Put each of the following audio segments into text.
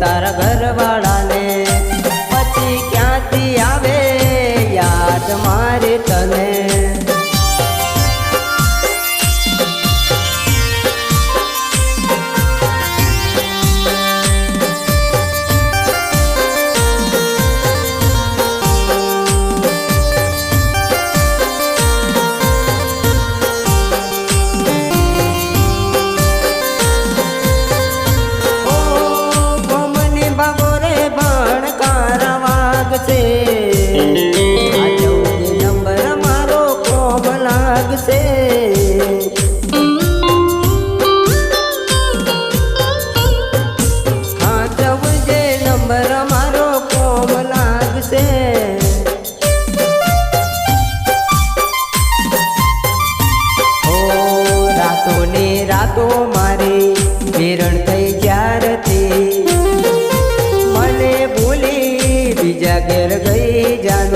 તારા ઘરવાળા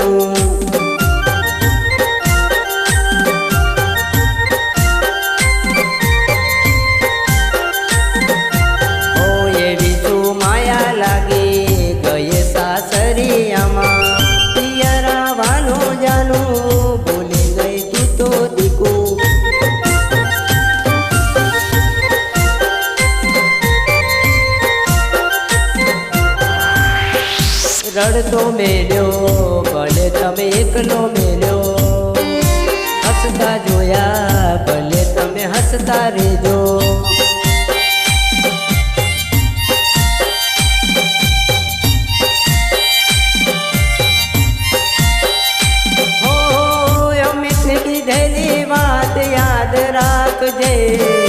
amor રડતો મેલ્યો ભલે તમે એકલો મેલ્યો. હસતા જોયા ભલે તમે હસતા રેજો યાદ રાખજે.